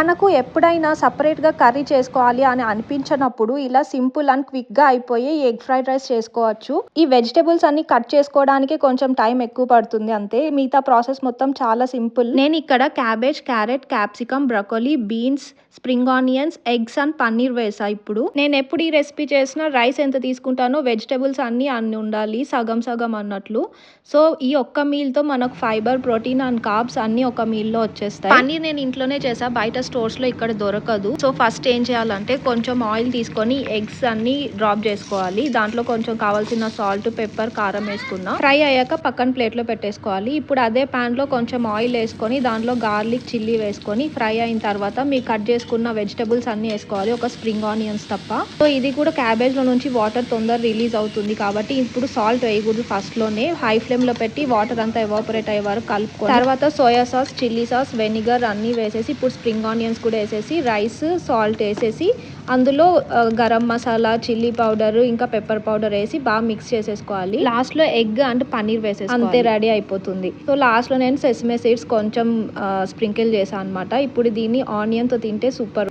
మనకు ఎప్పుడైనా సపరేట్గా కర్రీ చేసుకోవాలి అని అనిపించినప్పుడు ఇలా సింపుల్ అండ్ క్విక్గా అయిపోయి ఎగ్ ఫ్రైడ్ రైస్ చేసుకోవచ్చు. ఈ వెజిటేబుల్స్ అన్ని కట్ చేసుకోవడానికి కొంచెం టైం ఎక్కువ పడుతుంది అంతే. మిగతా ప్రాసెస్ మొత్తం చాలా సింపుల్. నేను ఇక్కడ cabbage carrot capsicum broccoli beans spring onions eggs and paneer వేసా ఇప్పుడు. నేను ఎప్పుడు ఈ రెసిపీ చేసినా రైస్ ఎంత తీసుకుంటానో వెజిటేబుల్స్ అన్ని అన్ని ఉండాలి సగం సగం అన్నట్లు. సో ఈ ఒక్క మీల్తో మనకు ఫైబర్ ప్రోటీన్ అండ్ కార్బ్స్ అన్ని ఒక మీల్లో వచ్చేస్తాయి. పన్నీర్ నేను ఇంట్లోనే చేసా బయట స్టోర్స్లో ఇక్కడ దొరకదు. సో ఫస్ట్ ఏం చేయాలంటే కొంచెం ఆయిల్ తీసుకొని ఎగ్స్ అన్ని డ్రాప్ చేసుకోవాలి. దాంట్లో కొంచెం కావాల్సిన సాల్ట్ పెప్పర్ కారం వేసుకున్నా ఫ్రై అయ్యాక పక్కన ప్లేట్లో పెట్టేసుకోవాలి. ఇప్పుడు అదే పాన్లో కొంచెం ఆయిల్ వేసుకొని దాంట్లో గార్లిక్ చిల్లీ వేసుకొని ఫ్రై అయిన తర్వాత మీరు కట్ చేసుకున్న వెజిటబుల్స్ అన్ని వేసుకోవాలి. ఒక స్ప్రింగ్ ఆనియన్స్ తప్ప. సో ఇది కూడా క్యాబేజ్లో నుంచి వాటర్ తొందర రిలీజ్ అవుతుంది కాబట్టి ఇప్పుడు సాల్ట్ వేయకూడదు ఫస్ట్లోనే హై ఫ్లేమ్లో పెట్టి వాటర్ అంతా ఎవాపరేట్ అయ్యే వరకు కలుపుకోవాలి తర్వాత soya sauce chilli sauce vinegar అన్ని వేసేసి ఇప్పుడు స్ప్రింగ్ ఆనియన్స్ కూడా వేసేసి రైస్ సాల్ట్ వేసేసి అందులో గరం మసాలా చిల్లీ పౌడర్ ఇంకా పెప్పర్ పౌడర్ వేసి బాగా మిక్స్ చేసేసుకోవాలి. లాస్ట్లో ఎగ్ అండ్ పన్నీర్ వేసేసి అంతే రెడీ అయిపోతుంది. సో లాస్ట్లో నేను సెసమే సీడ్స్ కొంచెం స్ప్రింకిల్ చేశాను అనమాట ఇప్పుడు దీన్ని ఆనియన్తో తింటే సూపర్